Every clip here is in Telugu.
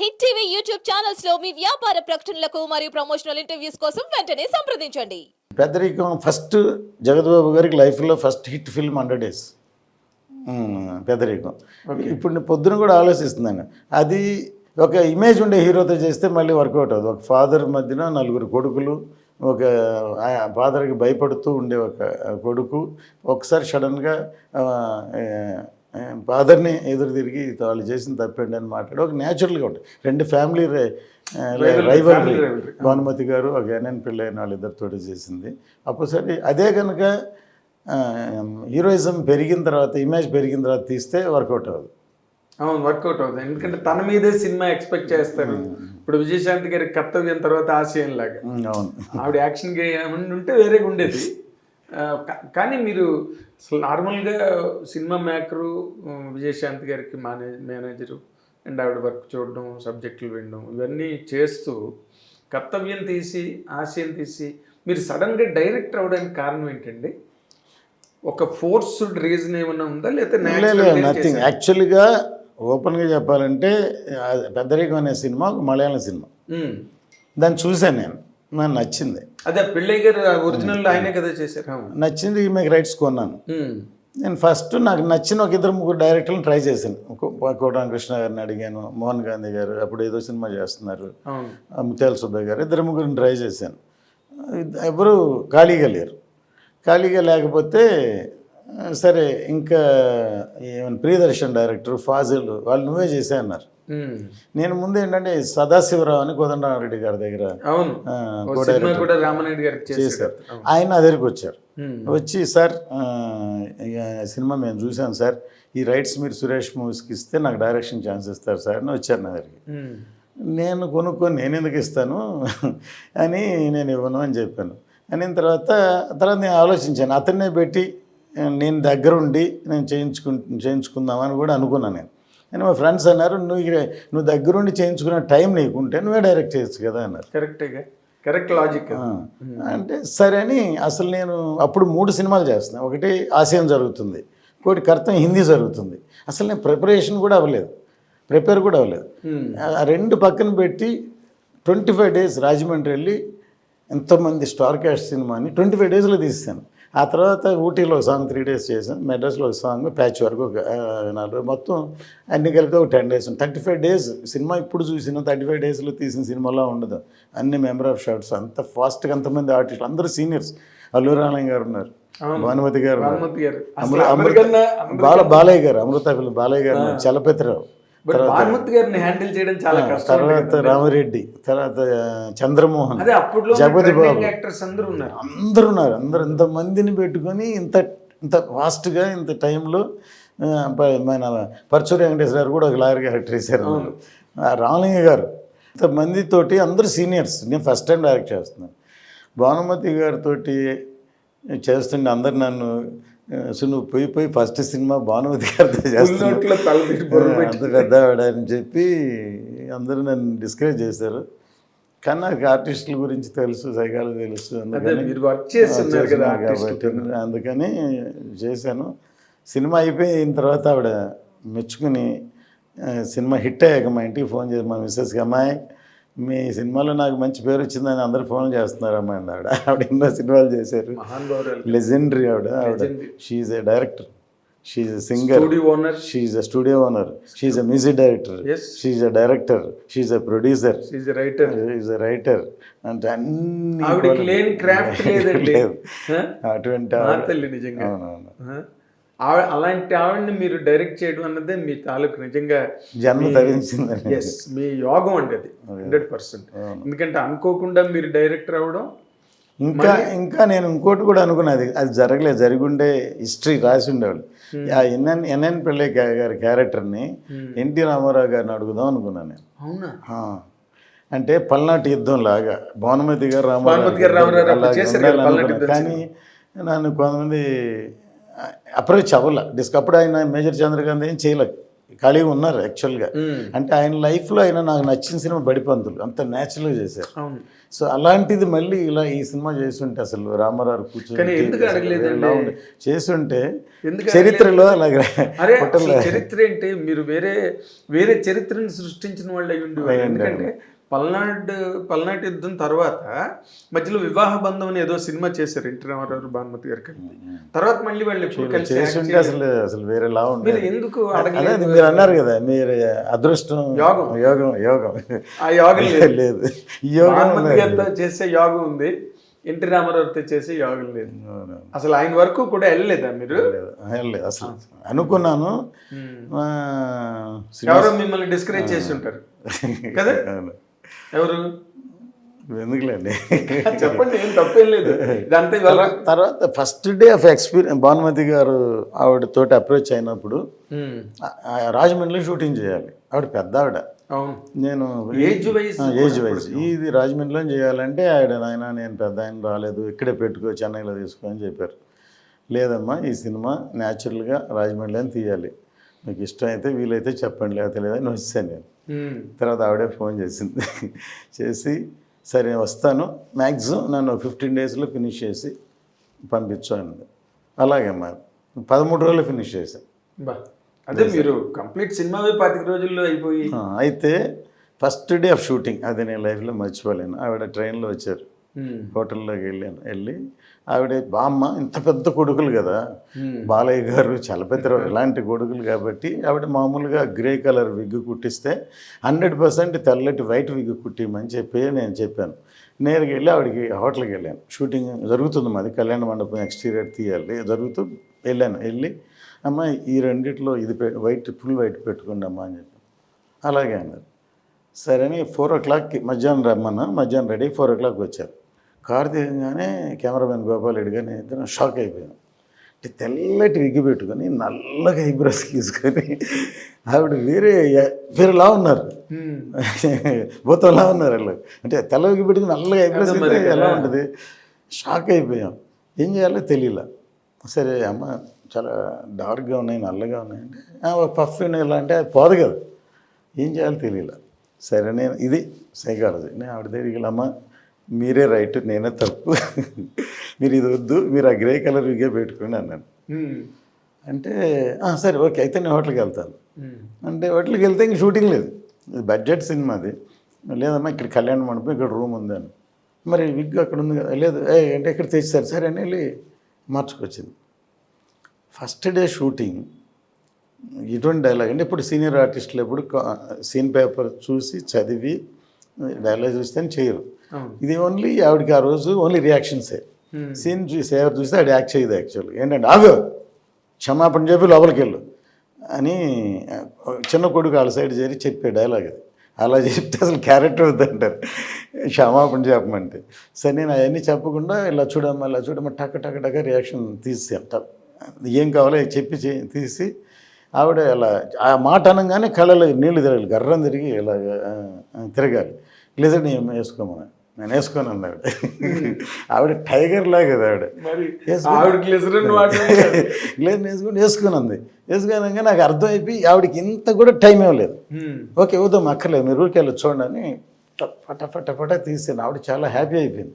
హిట్ టీవీ యూట్యూబ్ ఛానల్స్లో మీ వ్యాపార ప్రకటనలకు మరియు ప్రమోషనల్ ఇంటర్వ్యూస్ కోసం వెంటనే సంప్రదించండి. పెద్దరికం ఫస్ట్ జగద్బాబు గారికి లైఫ్లో first hit film hundred days. పెద్దరికం. ఇప్పుడు నేను పొద్దున కూడా ఆలోచిస్తున్నాను. అది ఒక ఇమేజ్ ఉండే హీరోతో చేస్తే మళ్ళీ వర్కౌట్ అవుతుంది ఒక ఫాదర్ మధ్యన నలుగురు కొడుకులు ఒక ఫాదర్కి భయపడుతూ ఉండే ఒక కొడుకు ఒకసారి సడన్గా ఫాదర్ని ఎదురు తిరిగి వాళ్ళు చేసిన తప్పండి అని మాట్లాడి ఒక న్యాచురల్గా ఉంటుంది రెండు ఫ్యామిలీ రైవల్రీ భానుమతి గారు ఒక ఎన్ఎన్ పిల్లైన వాళ్ళిద్దరితో చేసింది. అప్పుడు అదే కనుక హీరోయిజం పెరిగిన తర్వాత ఇమేజ్ పెరిగిన తర్వాత తీస్తే వర్కౌట్ అవ్వదు. అవును వర్కౌట్ అవుతుంది ఎందుకంటే తన మీదే సినిమా ఎక్స్పెక్ట్ చేస్తారు. ఇప్పుడు విజయశాంతి గారి కర్తవ్యం తర్వాత ఆశయం లాగా అవును. ఆవిడ యాక్షన్ ఉంటే వేరేగా ఉండేది. కానీ మీరు అసలు నార్మల్గా సినిమా మేకరు విజయశాంతి గారికి మేనే మేనేజరు అండ్ ఆవిడ వర్క్ చూడడం సబ్జెక్టులు వినడం ఇవన్నీ చేస్తూ కర్తవ్యం తీసి ఆశయం తీసి మీరు సడన్గా డైరెక్టర్ అవడానికి కారణం ఏంటండి? ఒక ఫోర్స్డ్ రీజన్ ఏమైనా ఉందా? లేకపోతే నథింగ్ యాక్చువల్గా ఓపెన్గా చెప్పాలంటే పెద్దరికం అనే సినిమా ఒక మలయాళం సినిమా. దాన్ని చూశాను నేను. నాకు నచ్చింది. అదే పిల్లయ్య గారు ఒరిజినల్ ఆయనే కదా చేశారు. నచ్చింది మీకు రైట్స్ కొన్నాను. నేను ఫస్ట్ నాకు నచ్చిన ఒక ఇద్దరు ముగ్గురు డైరెక్టర్లను ట్రై చేశాను. కోటరామ కృష్ణ గారిని అడిగాను మోహన్ గాంధీ గారు అప్పుడు ఏదో సినిమా చేస్తున్నారు. ముత్యాల సుబ్బయ్య గారు ఇద్దరు ముగ్గురిని ట్రై చేశాను. ఎవరు ఖాళీగా లేరు. ఖాళీగా లేకపోతే సరే ఇంకా ఏమైనా ప్రియదర్శన్ డైరెక్టర్ ఫాజిల్ వాళ్ళు నువ్వే చేసే అన్నారు. నేను ముందు ఏంటంటే సదాశివరావు అని కోదండరామరెడ్డి గారి దగ్గర అవును. రామనాయుడు చేశారు. ఆయన దగ్గరికి వచ్చారు. వచ్చి సార్ సినిమా మేము చూసాం సార్. ఈ రైట్స్ మీరు సురేష్ మూవీస్కి ఇస్తే నాకు డైరెక్షన్ ఛాన్స్ ఇస్తారు సార్ అని వచ్చారు నా దగ్గరికి. నేను కొనుక్కొని నేను ఎందుకు ఇస్తాను? అని నేను ఇవ్వను అని చెప్పాను. అని తర్వాత తర్వాత నేను ఆలోచించాను. అతన్నే పెట్టి నేను దగ్గరుండి నేను చేయించుకు చేయించుకుందామని కూడా అనుకున్నాను నేను. అని మా ఫ్రెండ్స్ అన్నారు నువ్వు ఇక్కడ నువ్వు దగ్గరుండి చేయించుకునే టైం నీకుంటే నువ్వే డైరెక్ట్ చేయొచ్చు కదా అన్నారు. కరెక్టేగా కరెక్ట్ లాజిక్ అంటే సరే అని అసలు నేను అప్పుడు మూడు సినిమాలు చేస్తున్నాను ఒకటి ఆశయం జరుగుతుంది ఇంకోటి కర్తం హిందీ జరుగుతుంది. అసలు నేను ప్రిపరేషన్ కూడా అవ్వలేదు. ప్రిపేర్ కూడా అవ్వలేదు. ఆ రెండు పక్కన పెట్టి ట్వంటీ ఫైవ్ డేస్ రాజమండ్రి వెళ్ళి ఎంతోమంది స్టార్ క్యాస్ట్ సినిమాని ట్వంటీ ఫైవ్ డేస్లో తీసాను ఆ తర్వాత ఊటీలో ఒక సాంగ్ త్రీ డేస్ చేశాను మెడ్రాస్లో ఒక సాంగ్ ప్యాచ్ వరకు ఒక నాలుగు మొత్తం అన్ని కలిపి ఒక ten days thirty five days cinema ఇప్పుడు చూసిన థర్టీ ఫైవ్ డేస్లో తీసిన సినిమాలో ఉండదు. అన్ని మెంబర్ ఆఫ్ షార్ట్స్ అంత ఫాస్ట్గా అంతమంది ఆర్టిస్టులు అందరూ సీనియర్స్ అల్లు రామయ్య గారు ఉన్నారు. భానుమతి గారు. భానుమతి గారు. అమృత బాలయ్య గారు బాలయ్య. చలపతిరావు. బట్ భానుమతి గారిని హ్యాండిల్ చేయడం చాలా కష్టం తర్వాత రామరెడ్డి తర్వాత చంద్రమోహన్ అదే జగపతి బాబు. యాక్టర్స్ అందరూ ఉన్నారు. అందరూ ఉన్నారు. అందరు ఇంతమందిని పెట్టుకొని ఇంత ఇంత ఫాస్ట్గా ఇంత టైంలో మన పరచూరి వెంకటేశ్వర గారు కూడా ఒక లాయర్ క్యారెక్టర్ వేశారు రామలింగ గారు. ఇంతమందితోటి అందరూ సీనియర్స్ నేను ఫస్ట్ టైం డైరెక్ట్ చేస్తున్నాను. భానుమతి గారితో చేస్తుండే అందరు నన్ను సో నువ్వు పోయి పోయి ఫస్ట్ సినిమా భానుమతి గారితో చేస్తున్నావు. పెట్టి అంత పెద్దవాడు అని చెప్పి అందరూ నన్ను డిస్కరేజ్ చేశారు. కానీ నాకు ఆర్టిస్టుల గురించి తెలుసు సైకాలజీ తెలుసు అదే అందుకని అందుకని చేశాను. సినిమా అయిపోయిన తర్వాత ఆవిడ మెచ్చుకుని సినిమా హిట్ అయ్యాక మా ఇంటికి ఫోన్ చేసి మా మిస్సెస్కి అమ్మాయి మీ సినిమాలో నాకు మంచి పేరు వచ్చిందని అందరు ఫోన్ చేస్తున్నారు అమ్మాయి ఆవిడ ఆవిడ ఎన్నో సినిమాలు చేశారు. లెజెండరీ ఆవిడ. ఆవిడ she a director she a singer owner she a studio owner she a music director. She a director she a producer is writer is a writer అంటే అన్ని లేని క్రాఫ్ట్ లేదు. అటువంటి అవునవును? ఆవిడ అలాంటి ఆవిడని మీరు డైరెక్ట్ చేయడం అన్నదే మీ తాలూకు నిజంగా జన్మ ధరించిందని ఎస్ మీ యోగం అండి అది హండ్రెడ్ పర్సెంట్. ఎందుకంటే అనుకోకుండా మీరు డైరెక్టర్ అవ్వడం ఇంకా ఇంకా నేను ఇంకోటి కూడా అనుకున్నది అది జరగలేదు జరిగుండే హిస్టరీ రాసి ఉండేవాళ్ళు ఆ ఎన్ఎన్ ఎన్ఎన్ గా- గారి క్యారెక్టర్ని ఎన్టీ రామారావు గారిని అడుగుదాం అనుకున్నాను నేను. అవునా. అంటే పల్నాటి యుద్ధం లాగా భానుమతి గారు రామారావు. కానీ నన్ను కొంతమంది అప్రోచ్ అవ్వాల. డిస్క్ అప్పుడు ఆయన మేజర్ చంద్రకాంత్ ఏం చేయలేదు ఖాళీగా ఉన్నారు యాక్చువల్గా. అంటే ఆయన లైఫ్లో ఆయన నాకు నచ్చిన సినిమా బడిపంతులు అంత న్యాచురల్గా చేశారు. సో అలాంటిది మళ్ళీ ఇలా ఈ సినిమా చేస్తుంటే అసలు రామారావు కూర్చొని? చేస్తుంటే ఎందుకు చరిత్రలో అలాగే చరిత్ర ఏంటి? మీరు వేరే వేరే చరిత్రని సృష్టించిన వాళ్ళు అయి ఉండేవారు ఎందుకంటే పల్నాడు పల్నాటి యుద్ధం తర్వాత మధ్యలో వివాహ బంధం అని ఏదో సినిమా చేశారు ఎన్టీ రామారావు భానుమతి గారు కలిపి. తర్వాత మళ్ళీ వాళ్ళు చేస్తుంటే. అసలు అసలు వేరేలా మీరు ఉండేది ఎందుకు అడగలేదు? మీరు అన్నారు కదా మీరు అదృష్టం యోగం. యోగం యోగం. ఆ యోగం లేదు. యోగం చేసే యోగం ఉంది ఎన్టీ రామారావుతో చేసే యోగం లేదు. అసలు ఆయన వరకు కూడా వెళ్ళలేదా మీరు? లేదు లేదు అసలు. అనుకున్నాను. ఎవరో మిమ్మల్ని డిస్కరేజ్ చేసి ఉంటారు. కదా. ఎవరు? ఎందుకులేండి? చెప్పండి ఏం తప్పేం లేదు. ఇదంతా తర్వాత first day of experience Bhanumathi garu ఆవిడ తోటి అప్రోచ్ అయినప్పుడు రాజమండ్రిలో షూటింగ్ చేయాలి. ఆవిడ పెద్ద ఆవిడ. నేను ఏజ్ వైజ్ ఏజ్ వైజ్ ఇది రాజమండ్రిలో చేయాలంటే ఆవిడ నాయన నేను పెద్ద ఆయన రాలేదు. ఇక్కడే పెట్టుకో చెన్నైలో తీసుకో అని చెప్పారు. లేదమ్మా ఈ సినిమా న్యాచురల్గా రాజమండ్రిలో తీయాలి. మీకు ఇష్టం అయితే వీలైతే చెప్పండి లేకపోతే లేదని వచ్చాను నేను. తర్వాత ఆవిడే ఫోన్ చేసింది. చేసి సరే నేను వస్తాను. మ్యాక్సిమం నన్ను ఫిఫ్టీన్ డేస్లో ఫినిష్ చేసి పంపించు అన్నది. అలాగే మరి పదమూడు రోజులు ఫినిష్ చేశాను బా. అదే మీరు కంప్లీట్ సినిమావే పాతిక రోజుల్లో అయిపోయి అయితే ఫస్ట్ డే ఆఫ్ షూటింగ్ అది నేను లైఫ్లో మర్చిపోలేను. ఆవిడ ట్రైన్లో వచ్చారు. హోటల్లోకి వెళ్ళాను వెళ్ళి ఆవిడ బామ్మ ఇంత పెద్ద కొడుకులు కదా. బాలయ్య గారు చలపతిరావు ఇలాంటి కొడుకులు కాబట్టి ఆవిడ మామూలుగా గ్రే కలర్ విగ్ కుట్టిస్తే హండ్రెడ్ పర్సెంట్ తెల్లటి వైట్ విగ్ కుట్టిమని చెప్పి నేను చెప్పాను. నేరుగా వెళ్ళి ఆవిడకి హోటల్కి వెళ్ళాను. షూటింగ్ జరుగుతుంది మాది. కళ్యాణ మండపం ఎక్స్టీరియర్ తీయాలి జరుగుతూ వెళ్ళాను. వెళ్ళి అమ్మ ఈ రెండిట్లో ఇది వైట్ ఫుల్ వైట్ పెట్టుకోండి అమ్మా అని చెప్పాను. అలాగే అన్నారు. సరే అని ఫోర్ ఓ క్లాక్కి మధ్యాహ్నం రమ్మన్నా మధ్యాహ్నం రెడీ ఫోర్ ఓ క్లాక్ వచ్చారు. కారు దిగగానే కెమెరామెన్ గోపాల్ రెడ్డి గారిని ఇద్దరం షాక్ అయిపోయాం. అంటే తెల్లటి విగ్గి పెట్టుకొని నల్లగా ఐబ్రోస్ తీసుకొని ఆవిడ వేరే వేరేలా ఉన్నారు. భూతంలా ఉన్నారు వాళ్ళు. అంటే తెల్ల విగ్గి పెట్టుకుని నల్లగా ఐబ్రోస్ ఎలా. ఉంటుంది? షాక్ అయిపోయాం. ఏం చేయాలో తెలియలే. సరే అమ్మ చాలా డార్క్గా ఉన్నాయి నల్లగా ఉన్నాయి అంటే "ఆ, ఒక పఫ్ ఇలా అంటే అది పోదు కదా. ఏం చేయాలో తెలియలే. సరే నేను ఇది సైకాలజీ. నేను ఆవిడ దగ్గరికి వెళ్ళి, అమ్మ మీరే రైట్ నేనే తప్పు. మీరు ఇది వద్దు మీరు ఆ గ్రే కలర్ విగే పెట్టుకోండి అన్నాను. అంటే "ఆ, సరే ఓకే అయితే నేను హోటల్కి వెళ్తాను. అంటే హోటల్కి వెళ్తే ఇంక షూటింగ్ లేదు. ఇది బడ్జెట్ సినిమా అది. లేదమ్మా ఇక్కడ కళ్యాణ మండపం ఇక్కడ రూమ్ ఉంది అని. మరి విగ్ అక్కడ ఉంది కదా లేదు ఏ అంటే ఇక్కడ తెచ్చారు. సరే అని వెళ్ళి మార్చుకొచ్చింది. ఫస్ట్ డే షూటింగ్ ఇటువంటి డైలాగ్ అంటే ఇప్పుడు సీనియర్ ఆర్టిస్టులు ఎప్పుడు సీన్ పేపర్ చూసి చదివి డైలాగ్ చూస్తే చేయరు. ఇది ఓన్లీ ఆవిడకి ఆ రోజు ఓన్లీ రియాక్షన్సే Hmm. సీన్ చూసి ఎవరు చూస్తే ఆవిడ యాక్ట్ చేయదు యాక్చువల్గా ఏంటంటే ఆగు! క్షమాపణ చెప్పి లోపలికి వెళ్ళు అని చిన్న కొడుకు వాళ్ళ సైడ్ చేరి చెప్పే డైలాగ్ అది. అలా చెప్తే అసలు క్యారెక్టర్ వద్దంటారు. క్షమాపణ చెప్పమంటే. సరే నేను అవన్నీ చెప్పకుండా ఇలా చూడమ్మా ఇలా చూడమ్మా టక్ టక్ టక్ రియాక్షన్ టక్ ఏం కావాలో చెప్పి తీసి ఆవిడ ఇలా ఆ మాట అనగానే కళ్ళలో నీళ్ళు తిరగాలి గర్రం తిరిగి ఇలా తిరగాలి. లేదా నేను వేసుకోమని నేను వేసుకోను అన్నాడు. ఆవిడ టైగర్ లాగా కదా ఆవిడ. ఆవిడకి లేదు వేసుకుని వేసుకుని ఉంది వేసుకున్నాక నాకు అర్థమైపోయి ఆవిడకి ఇంత కూడా టైం ఇవ్వలేదు. ఓకే వద్దాం అక్కర్లేదు మీరు ఊరికి వెళ్ళి చూడండి అని ట- ఫట ఫట ఫట తీసాను. ఆవిడ చాలా హ్యాపీ అయిపోయింది.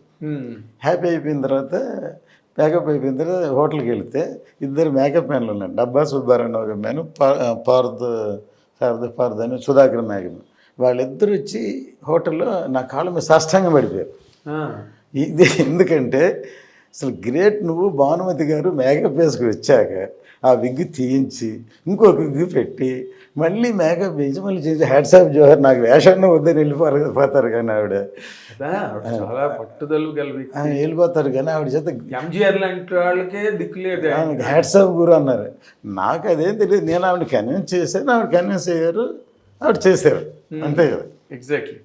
హ్యాపీ అయిపోయిన తర్వాత మేకప్ అయిపోయిన తర్వాత హోటల్కి వెళితే ఇద్దరు మేకప్ మ్యాన్లు ఉన్నారు. డబ్బా సుబ్బారావు ఒక మ్యాన్ పార్ద్ పార్ద్ పార్ద్ అని సుధాకర్ మేకప్ వాళ్ళిద్దరు వచ్చి హోటల్లో నా కాళ్ళ మీద సాష్టాంగం పడిపోయారు. ఇది ఎందుకంటే అసలు గ్రేట్ నువ్వు భానుమతి గారు మేకప్ వేసుకుని వచ్చాక ఆ విగ్ తీయించి ఇంకొక విగ్ పెట్టి మళ్ళీ మేకప్ వేసి మళ్ళీ చేసి హ్యాట్సాప్ జోహర్ నాకు వేషాన్ని వద్దని వెళ్ళిపోరు పోతారు కానీ ఆవిడ. చాలా పట్టుదల వెళ్ళిపోతారు కానీ ఆవిడ చేత ఎంజిఆర్ లాంటి వాళ్ళకే దిక్కు లేదు ఆమెకి హ్యాట్సాప్ గురు అన్నారు. నాకు అదేం తెలియదు. నేను ఆవిడ కన్విన్స్ చేశాను. ఆవిడ కన్విన్స్ అయ్యారు. ఆవిడ చేశారు. అంతే కదా. ఎగ్జాక్ట్లీ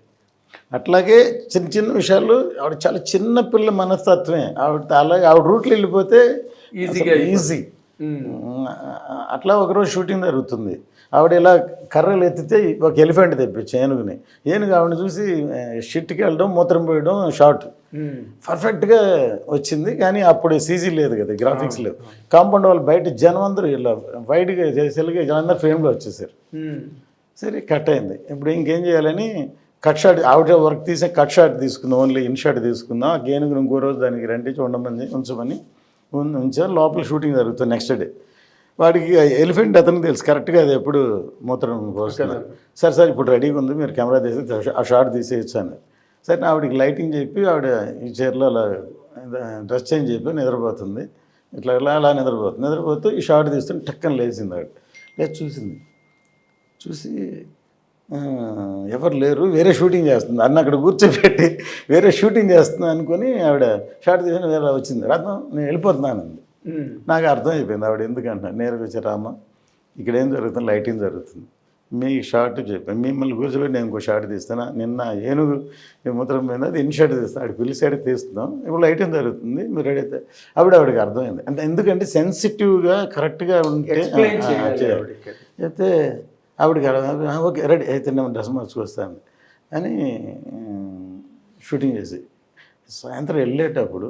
అట్లాగే చిన్న చిన్న విషయాలు ఆవిడ చాలా చిన్న పిల్ల మనస్తత్వమే. ఆవిడ అలాగే ఆవిడ రూట్లో వెళ్ళిపోతే ఈజీగా ఈజీ అట్లా ఒకరోజు షూటింగ్ జరుగుతుంది. ఆవిడ ఇలా కర్రలు ఎత్తితే ఒక ఎలిఫెంట్ తెప్పించి ఏనుగుని. ఏనుగు ఆవిడ చూసి షిట్కి వెళ్ళడం మూత్రం పోయడం షార్ట్. పర్ఫెక్ట్గా వచ్చింది కానీ అప్పుడు సీజీ లేదు కదా గ్రాఫిక్స్ లేవు కాంపౌండ్ వాళ్ళు బయట జనం అందరూ ఇలా వైడ్గా చేసేలాగా జనం అందరూ ఫ్రేమ్లో వచ్చేసారు. సరే కట్ అయింది. ఇప్పుడు ఇంకేం చేయాలని కట్ షాట్ ఆవిడ వర్క్ తీసే కట్ షాట్ తీసుకుందాం. ఓన్లీ ఇన్ షాట్ తీసుకుందాం. ఆ గేనుగు ఇంకో రోజు దానికి రండి చూడమని ఉంచమని ఉంచారు. లోపల షూటింగ్ జరుగుతుంది నెక్స్ట్ డే. వాడికి ఎలిఫెంట్ అతనికి తెలుసు. కరెక్ట్గా అది ఎప్పుడు మూత్రం పోస్తున్నారు సరే సార్ ఇప్పుడు రెడీగా ఉంది. మీరు కెమెరా తీసి ఆ షాట్ తీసేయచ్చు అని సరే ఆవిడకి లైటింగ్ చెప్పి ఆవిడ ఈ చైర్లో అలా డ్రెస్ చేంజ్ చెప్పి నిద్రపోతుంది. ఇట్లా ఇలా అలా నిద్రపోతుంది. నిద్రపోతూ ఈ షాట్ తీస్తుంటే టక్కన లేచింది ఆవిడ. లేచి చూసింది. చూసి "ఆ, ఎవరు లేరు వేరే షూటింగ్ చేస్తుంది. అన్న అక్కడ కూర్చోబెట్టి వేరే షూటింగ్ చేస్తుంది అనుకొని ఆవిడ షార్ట్ తీసిన వేరే వచ్చింది. రత్నం నేను వెళ్ళిపోతున్నాను అంది. నాకు అర్థం అయిపోయింది ఆవిడ ఎందుకంటే నేరుగా వచ్చి రామ్మ. ఇక్కడ ఏం జరుగుతుంది? లైటింగ్ జరుగుతుంది. మీ షార్ట్ చెప్పాను మిమ్మల్ని కూర్చోబెట్టి నేను ఇంకో షార్ట్ తీస్తాను? నిన్న ఏనుగు ముద్రం మీద అది ఇన్ షార్ట్ తీస్తాను ఆవిడ పిలిచాడు తీస్తున్నాం. ఇప్పుడు లైటింగ్ జరుగుతుంది మీరు రెడీ అయితే. ఆవిడ ఆవిడకి అర్థమైంది. అంటే ఎందుకంటే సెన్సిటివ్గా కరెక్ట్గా ఉంటే. అయితే ఆవిడకి అర్థం, "ఆ, ఓకే రెడీ అయితే నేను డ్రెస్ మార్చుకొస్తాను అని షూటింగ్ చేసి. సాయంత్రం వెళ్ళేటప్పుడు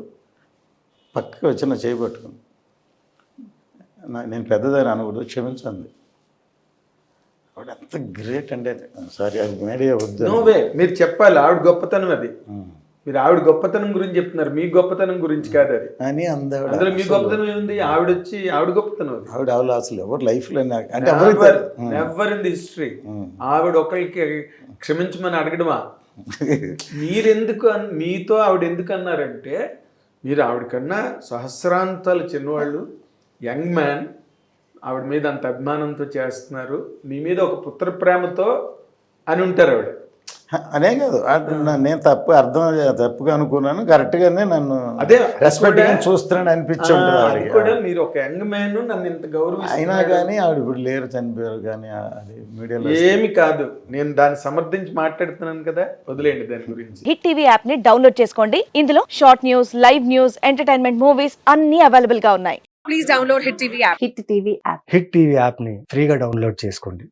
పక్కకి వచ్చి నా చేయి పట్టుకుంది నా- నేను పెద్దదని అనకూడదు క్షమించండి ఆవిడ ఎంత గ్రేట్ అంటే సారీ అది మీడియా వద్దు మీరు చెప్పాలి ఆవిడ గొప్పతనం అది. మీరు ఆవిడ గొప్పతనం గురించి చెప్తున్నారు. మీ గొప్పతనం గురించి కాదు అది. అని అందావిడ అందులో మీ గొప్పతనం ఏముంది? ఆవిడ వచ్చి ఆవిడ గొప్పతనం అది. ఆవిడ ఆవిడ అసలు ఎవరు లైఫ్లో అంటే నెవర్ ఇన్ ది హిస్టరీ ఆవిడ ఒకరికి క్షమించమని అడగడమా? మీరెందుకు మీతో ఆవిడ ఎందుకు అన్నారంటే మీరు ఆవిడకన్నా సహస్రాంతాలు చిన్నవాళ్ళు యంగ్ మ్యాన్ ఆవిడ మీద అంత అభిమానంతో చేస్తున్నారు. మీ మీద ఒక పుత్ర ప్రేమతో అని ఉంటారు ఆవిడ. అనే కాదు. నా- నేను తప్పు అర్థం తప్పుగా అనుకున్నాను. కరెక్ట్గానే నన్ను అదే, రెస్పెక్ట్ చూస్తున్నాను అనిపించి. కూడా మీరు ఒక యంగ్ మ్యాన్ నన్ను ఇంత అయినా గౌరవిస్తున్నారు కానీ ఆవిడ ఇప్పుడు లేరు చనిపోయారు కానీ ఆ- అది మీడియాలో ఏమి కాదు. నేను దాన్ని సమర్థించి మాట్లాడుతున్నాను కదా వదిలేయండి దాని గురించి. హిట్ టీవీ యాప్ని డౌన్లోడ్ చేసుకోండి. ఇందులో short news live news entertainment movies అన్ని అవైలబుల్గా ఉన్నాయి hit TV app hit TV యాప్ని ఫ్రీగా డౌన్లోడ్ చేసుకోండి.